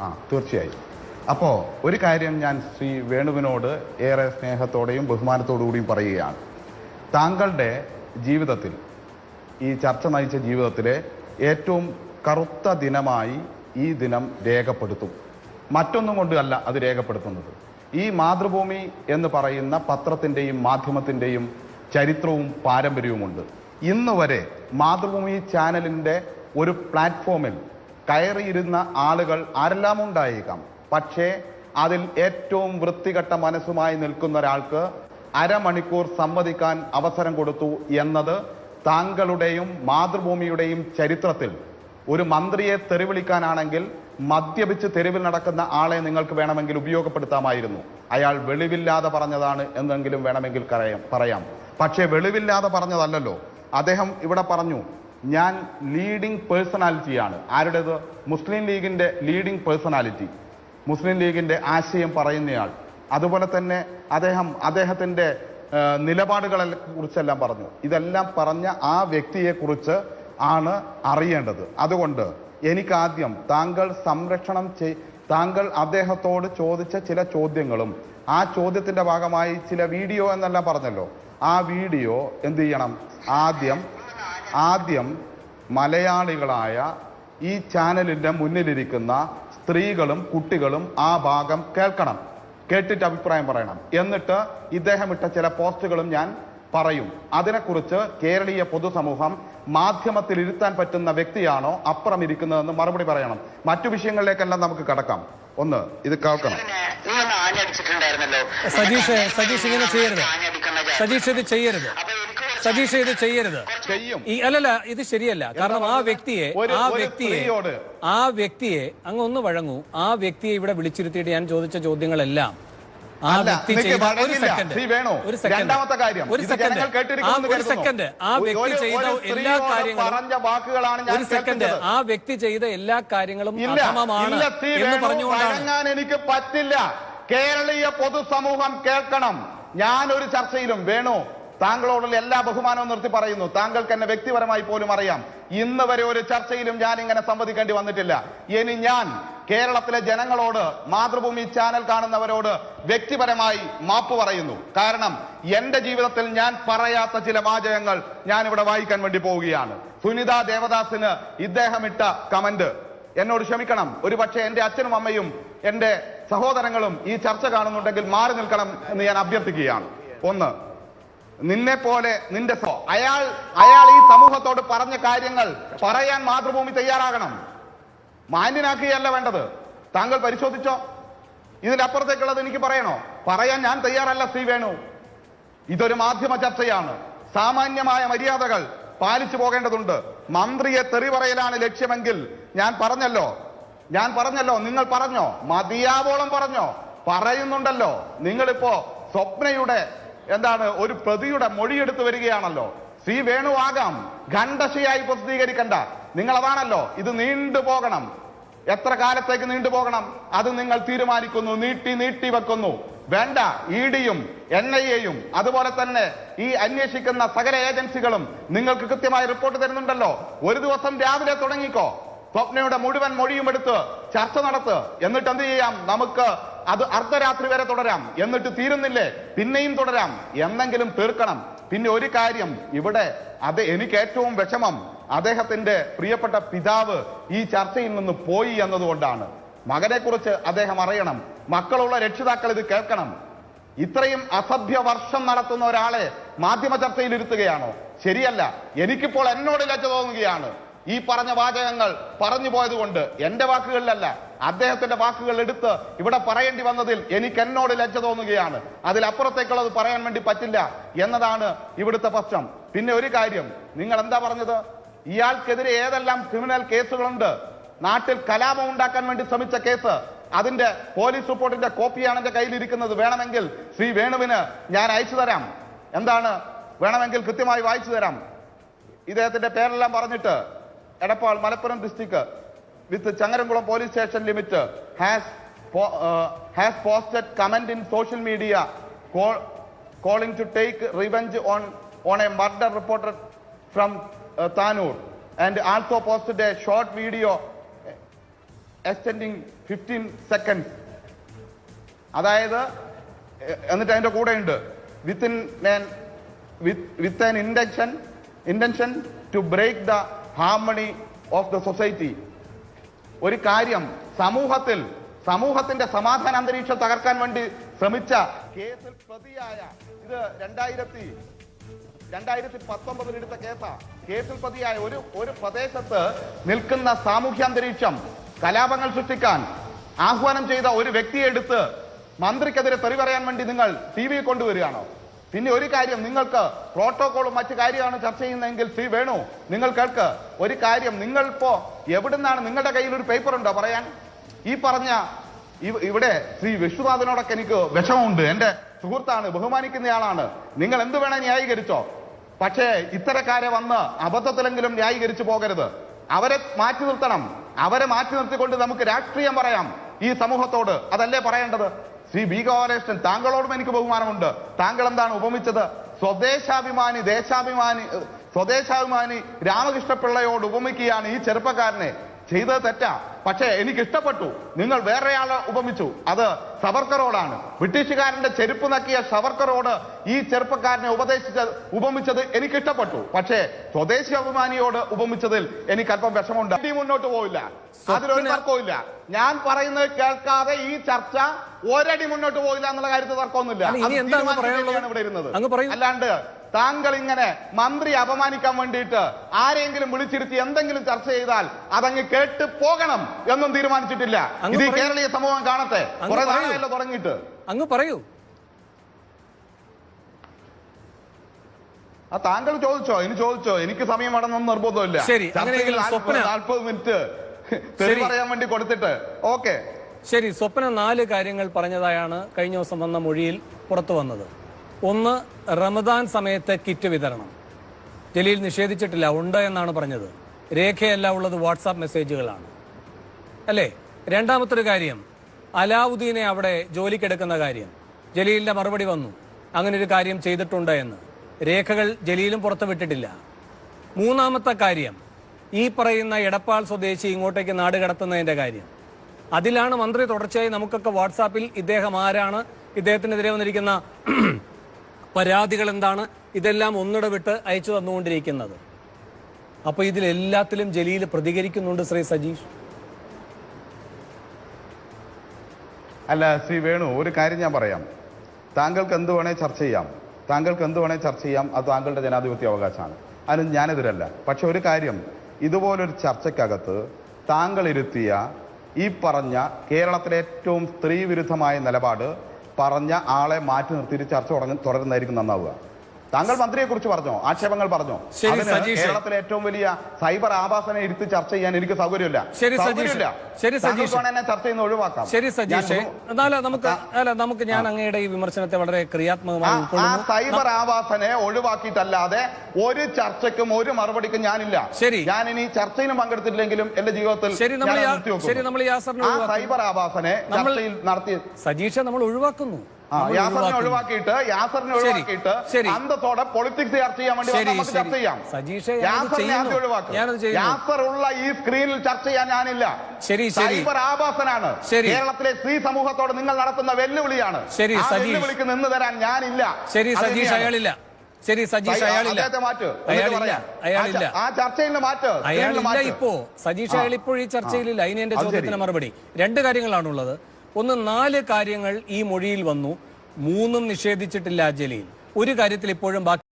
ആ തീർച്ചയായും. അപ്പോൾ ഒരു കാര്യം ഞാൻ ശ്രീ വേണുവിനോട് ഏറെ സ്നേഹത്തോടെയും ബഹുമാനത്തോടു കൂടിയും പറയുകയാണ്. താങ്കളുടെ ജീവിതത്തിൽ ഈ ചർച്ച നയിച്ച ജീവിതത്തിലെ ഏറ്റവും കറുത്ത ദിനമായി ഈ ദിനം രേഖപ്പെടുത്തും. മറ്റൊന്നും കൊണ്ടല്ല അത് രേഖപ്പെടുത്തുന്നത്. ഈ മാതൃഭൂമി എന്ന് പറയുന്ന പത്രത്തിന്റെയും മാധ്യമത്തിന്റെയും ചരിത്രവും പാരമ്പര്യവുമുണ്ട്. ഇന്ന് വരെ മാതൃഭൂമി ചാനലിന്റെ ഒരു പ്ലാറ്റ്ഫോമിൽ കയറിയിരുന്ന ആളുകൾ ആരെല്ലാം ഉണ്ടായേക്കാം? പക്ഷേ അതിൽ ഏറ്റവും വൃത്തികെട്ട മനസ്സുമായി നിൽക്കുന്ന ഒരാൾക്ക് അരമണിക്കൂർ സംവദിക്കാൻ അവസരം കൊടുത്തു എന്നത് താങ്കളുടെയും മാതൃഭൂമിയുടെയും ചരിത്രത്തിൽ. ഒരു മന്ത്രിയെ തെരുവിളിക്കാനാണെങ്കിൽ മദ്യപിച്ച് തെരുവിൽ നടക്കുന്ന ആളെ നിങ്ങൾക്ക് വേണമെങ്കിൽ ഉപയോഗപ്പെടുത്താമായിരുന്നു. അയാൾ വെളിവില്ലാതെ പറഞ്ഞതാണ് എന്നെങ്കിലും വേണമെങ്കിൽ പറയാം. പക്ഷേ വെളിവില്ലാതെ പറഞ്ഞതല്ലല്ലോ. അദ്ദേഹം ഇവിടെ പറഞ്ഞു ഞാൻ ലീഡിംഗ് പേഴ്സണാലിറ്റിയാണ് ആരുടേത്? മുസ്ലിം ലീഗിന്റെ ലീഡിംഗ് പേഴ്സണാലിറ്റി മുസ്ലിം ലീഗിന്റെ ആശയം പറയുന്നയാൾ. അതുപോലെ തന്നെ അദ്ദേഹം അദ്ദേഹത്തിന്റെ നിലപാടുകളെ കുറിച്ചെല്ലാം പറഞ്ഞു. ഇതെല്ലാം പറഞ്ഞ ആ വ്യക്തിയെക്കുറിച്ച് ആണ് അറിയേണ്ടത്. അതുകൊണ്ട് എനിക്കാദ്യം താങ്കൾ സംരക്ഷണം ചെയ് താങ്കൾ അദ്ദേഹത്തോട് ചോദിച്ച ചില ചോദ്യങ്ങളും ആ ചോദ്യത്തിന്റെ ഭാഗമായി ചില വീഡിയോ എന്നെല്ലാം പറഞ്ഞല്ലോ. ആ വീഡിയോ എന്ത് ചെയ്യണം? ആദ്യം ആദ്യം മലയാളികളായ ഈ ചാനലിന്റെ മുന്നിലിരിക്കുന്ന സ്ത്രീകളും കുട്ടികളും ആ ഭാഗം കേൾക്കണം. കേട്ടിട്ട് അഭിപ്രായം പറയണം. എന്നിട്ട് ഇദ്ദേഹം ഇട്ട ചില പോസ്റ്റുകളും ഞാൻ പറയും. അതിനെക്കുറിച്ച് കേരളീയ പൊതുസമൂഹം മാധ്യമത്തിൽ ഇരുത്താൻ പറ്റുന്ന വ്യക്തിയാണോ അപ്പുറം ഇരിക്കുന്നതെന്ന് മറുപടി പറയണം. മറ്റു വിഷയങ്ങളിലേക്കെല്ലാം നമുക്ക് കടക്കാം. ഒന്ന് ഇത് കേൾക്കണം. സജീഷ് സതീഷ് ഇങ്ങനെ ചെയ്യരുത്. സജീഷ് ഇത് ചെയ്യരുത്. സതീഷ് ഇത് ചെയ്യരുത്. ചെയ്യും. അല്ലല്ല ഇത് ശരിയല്ല. കാരണം ആ വ്യക്തിയെ ആ വ്യക്തിയെ ആ വ്യക്തിയെ അങ്ങ് ഒന്ന് വഴങ്ങൂ. ആ വ്യക്തിയെ ഇവിടെ വിളിച്ചിരുത്തിയിട്ട് ഞാൻ ചോദിച്ച ചോദ്യങ്ങളെല്ലാം ആ വ്യക്തി ചെയ്ത ഒരു സെക്കൻഡ്. ഒരു സെക്കൻഡ്. രണ്ടാമത്തെ കാര്യം. ഒരു ഇത് സെക്കൻഡ്. ആ ഒരു സെക്കൻഡ്. ആ വ്യക്തി ചെയ്ത എല്ലാ കാര്യങ്ങളും ഒരു സെക്കൻഡ്. ആ വ്യക്തി ചെയ്ത എല്ലാ കാര്യങ്ങളും എന്ന് പറഞ്ഞുകൊണ്ടാണ്. എനിക്ക് പറ്റില്ല. കേരളീയ പൊതുസമൂഹം കേൾക്കണം. ഞാൻ ഒരു ചർച്ചയിലും വേണു താങ്കളോടുള്ള എല്ലാ ബഹുമാനവും നിർത്തി പറയുന്നു. താങ്കൾക്ക് എന്നെ വ്യക്തിപരമായി പോലും അറിയാം. ഇന്ന് വരെ ഒരു ചർച്ചയിലും ഞാൻ ഇങ്ങനെ സംവദിക്കേണ്ടി വന്നിട്ടില്ല. ഇനി ഞാൻ കേരളത്തിലെ ജനങ്ങളോട് മാതൃഭൂമി ചാനൽ കാണുന്നവരോട് വ്യക്തിപരമായി മാപ്പ് പറയുന്നു. കാരണം എന്റെ ജീവിതത്തിൽ ഞാൻ പറയാത്ത ചില വാചകങ്ങൾ ഞാൻ ഇവിടെ വായിക്കാൻ വേണ്ടി പോവുകയാണ്. സുനിത ദേവദാസിന് ഇദ്ദേഹം ഇട്ട കമന്റ്. എന്നോട് ക്ഷമിക്കണം. ഒരു പക്ഷേ എന്റെ അച്ഛനും അമ്മയും എന്റെ സഹോദരങ്ങളും ഈ ചർച്ച കാണുന്നുണ്ടെങ്കിൽ മാറി നിൽക്കണം എന്ന് ഞാൻ അഭ്യർത്ഥിക്കുകയാണ്. ഒന്ന് നിന്നെ പോലെ നിന്റെ അയാൾ അയാൾ ഈ സമൂഹത്തോട് പറഞ്ഞ കാര്യങ്ങൾ പറയാൻ മാതൃഭൂമി തയ്യാറാകണം. മാന്യനാക്കുകയല്ല വേണ്ടത്. താങ്കൾ പരിശോധിച്ചോ? ഇതിനപ്പുറത്തേക്കുള്ളത് എനിക്ക് പറയണോ? പറയാൻ ഞാൻ തയ്യാറല്ല ശ്രീ വേണു. ഇതൊരു മാധ്യമ ചർച്ചയാണ്. സാമാന്യമായ മര്യാദകൾ പാലിച്ചു പോകേണ്ടതുണ്ട്. മന്ത്രിയെ തെറി പറയലാണ് ലക്ഷ്യമെങ്കിൽ ഞാൻ പറഞ്ഞല്ലോ. ഞാൻ പറഞ്ഞല്ലോ നിങ്ങൾ പറഞ്ഞോ? മതിയാവോളം പറഞ്ഞോ? പറയുന്നുണ്ടല്ലോ. നിങ്ങളിപ്പോ സ്വപ്നയുടെ എന്താണ്? ഒരു പ്രതിയുടെ മൊഴിയെടുത്ത് വരികയാണല്ലോ. ശ്രീ വേണുവാകാം. ഖണ്ഡശയായി പ്രസിദ്ധീകരിക്കണ്ട. നിങ്ങൾ അതാണല്ലോ ഇത് നീണ്ടുപോകണം എത്ര കാലത്തേക്ക് നീണ്ടുപോകണം അത് നിങ്ങൾ തീരുമാനിക്കുന്നു. നീട്ടി നീട്ടി വെക്കുന്നു. വേണ്ട. ഇ ഡിയും എൻ ഐ എയും അതുപോലെ തന്നെ ഈ അന്വേഷിക്കുന്ന സകല ഏജൻസികളും നിങ്ങൾക്ക് കൃത്യമായി റിപ്പോർട്ട് തരുന്നുണ്ടല്ലോ. ഒരു ദിവസം രാവിലെ തുടങ്ങിക്കോ. സ്വപ്നയുടെ മുഴുവൻ മൊഴിയും എടുത്ത് ചർച്ച നടത്ത്. എന്നിട്ട് എന്ത് ചെയ്യാം? നമുക്ക് അത് അർദ്ധരാത്രി വരെ തുടരാം. എന്നിട്ട് തീരുന്നില്ലേ? പിന്നെയും തുടരാം. എന്നെങ്കിലും തീർക്കണം. പിന്നെ ഒരു കാര്യം. ഇവിടെ അത് എനിക്ക് ഏറ്റവും വിഷമം. അദ്ദേഹത്തിന്റെ പ്രിയപ്പെട്ട പിതാവ് ഈ ചർച്ചയിൽ നിന്ന് പോയി എന്നതുകൊണ്ടാണ്. മകനെ കുറിച്ച് അദ്ദേഹം അറിയണം. മക്കളുള്ള രക്ഷിതാക്കൾ ഇത് കേൾക്കണം. ഇത്രയും അസഭ്യ വർഷം നടത്തുന്ന ഒരാളെ മാധ്യമ ചർച്ചയിൽ ഇരുത്തുകയാണോ? ശരിയല്ല. എനിക്കിപ്പോൾ എന്നോട് ലജ്ജ തോന്നുകയാണ്. ഈ പറഞ്ഞ വാചകങ്ങൾ പറഞ്ഞു പോയതുകൊണ്ട് എന്റെ വാക്കുകളിലല്ല അദ്ദേഹത്തിന്റെ വാക്കുകൾ എടുത്ത് ഇവിടെ പറയേണ്ടി വന്നതിൽ എനിക്ക് എന്നോട് ലജ്ജ തോന്നുകയാണ്. അതിലപ്പുറത്തേക്കുള്ളത് പറയാൻ വേണ്ടി പറ്റില്ല എന്നതാണ് ഇവിടുത്തെ പ്രശ്നം. പിന്നെ ഒരു കാര്യം നിങ്ങൾ എന്താ പറഞ്ഞത്? ഇയാൾക്കെതിരെ ഏതെല്ലാം ക്രിമിനൽ കേസുകളുണ്ട്? നാട്ടിൽ കലാപം ഉണ്ടാക്കാൻ വേണ്ടി ശ്രമിച്ച കേസ് അതിന്റെ പോലീസ് റിപ്പോർട്ടിന്റെ കോപ്പിയാണ് എന്റെ കയ്യിലിരിക്കുന്നത്. വേണമെങ്കിൽ ശ്രീ വേണുവിന് ഞാൻ അയച്ചു തരാം. എന്താണ്? വേണമെങ്കിൽ കൃത്യമായി വായിച്ചു തരാം. ഇദ്ദേഹത്തിന്റെ പേരെല്ലാം പറഞ്ഞിട്ട് Edappal Malappuram district with Changaramkulam police station limit has has posted comment in social media calling to take revenge on on a murder reporter from Tanur and also posted a short video extending fifteen seconds അതായത് എന്നിട്ട് അതിന്റെ കൂടെ ഉണ്ട്. Within with an intention intention to break the harmony of the society ഒരു കാര്യം സമൂഹത്തിൽ സമൂഹത്തിന്റെ സമാധാന അന്തരീക്ഷം തകർക്കാൻ വേണ്ടി ശ്രമിച്ച കേസിൽ പ്രതിയായ ഇത് രണ്ടായിരത്തി രണ്ടായിരത്തി പത്തൊമ്പതിൽ എടുത്ത കേസാ. കേസിൽ പ്രതിയായ ഒരു ഒരു പ്രദേശത്ത് നിൽക്കുന്ന സാമൂഹ്യ അന്തരീക്ഷം കലാപങ്ങൾ സൃഷ്ടിക്കാൻ ആഹ്വാനം ചെയ്ത ഒരു വ്യക്തിയെ എടുത്ത് മന്ത്രിക്കെതിരെ തെറി പറയാൻ വേണ്ടി നിങ്ങൾ ടി വിയിൽ കൊണ്ടുവരികയാണോ? പിന്നെ ഒരു കാര്യം നിങ്ങൾക്ക് പ്രോട്ടോകോളും മറ്റു കാര്യമാണ് ചർച്ച ചെയ്യുന്നതെങ്കിൽ സി വേണു നിങ്ങൾ കേൾക്ക്. ഒരു കാര്യം നിങ്ങൾ ഇപ്പോ എവിടുന്നാണ് നിങ്ങളുടെ കയ്യിൽ ഒരു പേപ്പർ ഉണ്ടോ പറയാൻ? ഈ പറഞ്ഞ ഇവിടെ ശ്രീ വിശ്വനാഥനോടൊക്കെ എനിക്ക് വിഷമമുണ്ട്. എന്റെ സുഹൃത്താണ് ബഹുമാനിക്കുന്നയാളാണ്. നിങ്ങൾ എന്ത് വേണേ ന്യായീകരിച്ചോ. പക്ഷേ ഇത്തരക്കാരെ വന്ന് അബദ്ധത്തിലെങ്കിലും ന്യായീകരിച്ചു പോകരുത്. അവരെ മാറ്റി നിർത്തണം. അവരെ മാറ്റി നിർത്തിക്കൊണ്ട് നമുക്ക് രാഷ്ട്രീയം പറയാം ഈ സമൂഹത്തോട്. അതല്ലേ പറയേണ്ടത്? ശ്രീ വി ഗോപാലകൃഷ്ണൻ താങ്കളോടും എനിക്ക് ബഹുമാനമുണ്ട്. താങ്കൾ എന്താണ് ഉപമിച്ചത്? സ്വദേശാഭിമാനി ദേശാഭിമാനി സ്വദേശാഭിമാനി രാമകൃഷ്ണപിള്ളയോട് ഉപമിക്കുകയാണ് ഈ ചെറുപ്പക്കാരനെ. ചെയ്തത് തെറ്റാ. പക്ഷേ എനിക്ക് ഇഷ്ടപ്പെട്ടു നിങ്ങൾ വേറെയാളെ ഉപമിച്ചു. അത് സവർക്കറോടാണ് ബ്രിട്ടീഷുകാരന്റെ ചെരുപ്പ് നക്കിയ സവർക്കറോട് ഈ ചെറുപ്പക്കാരനെ ഉപദേശിച്ച ഉപമിച്ചത് എനിക്ക് ഇഷ്ടപ്പെട്ടു പക്ഷേ സ്വദേശി അഭിമാനിയോട് ഉപമിച്ചതിൽ എനിക്ക് അല്പം വിഷമമുണ്ട് മുന്നോട്ട് പോവില്ല. അതിലൊരു തർക്കമില്ല ഞാൻ പറയുന്നത് കേൾക്കാതെ ഈ ചർച്ച ഒരടി മുന്നോട്ട് പോയില്ല എന്നുള്ള കാര്യത്തിൽ തർക്കമൊന്നുമില്ല. അല്ലാണ്ട് താങ്കൾ ഇങ്ങനെ മന്ത്രി അപമാനിക്കാൻ വേണ്ടിയിട്ട് ആരെങ്കിലും വിളിച്ചിരുത്തി എന്തെങ്കിലും ചർച്ച ചെയ്താൽ അതങ്ങ് കേട്ട് പോകണം എന്നും തീരുമാനിച്ചിട്ടില്ല. ഇത് കേരളീയ സമൂഹം കാണട്ടെ. കുറെ. നാളായല്ലോ തുടങ്ങിയിട്ട്. അങ്ങ് പറയൂ. ആ താങ്കൾ ചോദിച്ചോ? ഇനി ചോദിച്ചോ? എനിക്ക് സമയം വേണമെന്നൊന്നും നിർബന്ധമില്ല. നാൽപ്പത് മിനിറ്റ് പറയാൻ വേണ്ടി കൊടുത്തിട്ട്. ഓക്കെ. ശരി സ്വപ്ന നാല് കാര്യങ്ങൾ പറഞ്ഞതായാണ് കഴിഞ്ഞ ദിവസം വന്ന മൊഴിയിൽ പുറത്തു വന്നത്. ഒന്ന് റമദാൻ സമയത്തെ കിറ്റ് വിതരണം. ജലീൽ നിഷേധിച്ചിട്ടില്ല ഉണ്ട് എന്നാണ് പറഞ്ഞത്. രേഖയല്ല ഉള്ളത് വാട്സാപ്പ് മെസ്സേജുകളാണ്. അല്ലേ? രണ്ടാമത്തൊരു കാര്യം അലാവുദ്ദീനെ അവിടെ ജോലിക്കെടുക്കുന്ന കാര്യം. ജലീലിന്റെ മറുപടി വന്നു അങ്ങനെ ഒരു കാര്യം ചെയ്തിട്ടുണ്ട് എന്ന്. രേഖകൾ ജലീലും പുറത്തു വിട്ടിട്ടില്ല. മൂന്നാമത്തെ കാര്യം ഈ പറയുന്ന എടപ്പാൾ സ്വദേശി ഇങ്ങോട്ടേക്ക് നാട് കടത്തുന്നതിന്റെ കാര്യം. അതിലാണ് മന്ത്രി തുടർച്ചയായി നമുക്കൊക്കെ വാട്സാപ്പിൽ ഇദ്ദേഹം ആരാണ്? ഇദ്ദേഹത്തിനെതിരെ വന്നിരിക്കുന്ന പരാതികൾ എന്താണ്? ഇതെല്ലാം ഒന്നിടവിട്ട് അയച്ചു തന്നുകൊണ്ടിരിക്കുന്നത്. അപ്പൊ ഇതിലെല്ലാത്തിലും ജലീൽ പ്രതികരിക്കുന്നുണ്ട് ശ്രീ സജീഷ്. അല്ല ശ്രീ വേണു ഒരു കാര്യം ഞാൻ പറയാം. താങ്കൾക്ക് എന്ത് വേണേ ചർച്ച ചെയ്യാം. താങ്കൾക്ക് എന്ത് വേണേ ചർച്ച ചെയ്യാം അത് താങ്കളുടെ ജനാധിപത്യ അവകാശമാണ്. അതിന് ഞാനെതിരല്ല. പക്ഷെ ഒരു കാര്യം ഇതുപോലൊരു ചർച്ചയ്ക്കകത്ത് താങ്കൾ ഇരുത്തിയ ഈ പറഞ്ഞ കേരളത്തിലെ ഏറ്റവും സ്ത്രീവിരുദ്ധമായ നിലപാട് പറഞ്ഞ ആളെ മാറ്റി നിർത്തിയിട്ട് ചർച്ച തുടങ്ങ തുടരുന്നതായിരിക്കും നന്നാവുക. താങ്കൾ മന്ത്രിയെ കുറിച്ച് പറഞ്ഞോ ആക്ഷേപങ്ങൾ പറഞ്ഞോ. കേരളത്തിലെ ഏറ്റവും വലിയ സൈബർ ആഭാസനെ ഇരുത്തി ചർച്ച ചെയ്യാൻ എനിക്ക് സൗകര്യമില്ല ശരി, സജീഷ്. ശരി, താങ്കൾക്ക് സജീഷ്. ചർച്ച ചെയ്യുന്ന ഒഴിവാക്കാം ശരി സജീഷേ ഞാൻ എന്നാലും നമുക്ക് അല്ല നമുക്ക് ഞാൻ അങ്ങയുടെ ഈ വിമർശനത്തെ വളരെ ക്രിയാത്മകമായി സൈബർ ആവാസനെ ഒഴിവാക്കിയിട്ടല്ലാതെ ഒരു ചർച്ചയ്ക്കും ഒരു മറുപടിക്കും ഞാനില്ല ശരി. ഞാൻ ഇനി ചർച്ചയിലും പങ്കെടുത്തിട്ടില്ലെങ്കിലും എന്റെ ജീവിതത്തിൽ ശരി നമ്മൾ. ശരി നമ്മൾ സൈബർ ആവാസനെ ചർച്ചയിൽ നടത്തി സജീഷ നമ്മൾ ഒഴിവാക്കുന്നു യാസറിനെ. ഒഴിവാക്കിയിട്ട് യാസറിനെ ഒഴിവാക്കിയിട്ട് ശരി. അന്തത്തോടെ പൊളിറ്റിക്സ് ചർച്ച ചെയ്യാൻ വേണ്ടി നമുക്ക് ചർച്ച ചെയ്യാം. യാസറിനെ. ആദ്യം ഒഴിവാക്കും. യാസർ ഉള്ള ഈ സ്ക്രീനിൽ ചർച്ച ചെയ്യാൻ ഞാനില്ല. ശരി. സൈബർ ആഭാസനാണ് കേരളത്തിലെ സ്ത്രീ സമൂഹത്തോട് നിങ്ങൾ നടത്തുന്ന വെല്ലുവിളിയാണ്. ആ. വെല്ലുവിളിക്ക് നിന്ന് തരാൻ ഞാനില്ല. ശരി സജീഷ് അയാളില്ല. ശരി സജീഷ് അയാളില്ല. അയാളില്ല. ആ ചർച്ചയിൽ മാറ്റ്. അയാളില്ല ഇപ്പോ. സജീഷ് അയാൾ ഇപ്പോൾ ഈ ചർച്ചയിലില്ല. അതിന് എന്റെ ചോദ്യത്തിന് മറുപടി. രണ്ട് കാര്യങ്ങളാണുള്ളത്. ഒന്ന് നാല് കാര്യങ്ങൾ ഈ മൊഴിയിൽ വന്നു. മൂന്നും നിഷേധിച്ചിട്ടില്ല ജലീൽ. ഒരു കാര്യത്തിൽ ഇപ്പോഴും ബാക്കി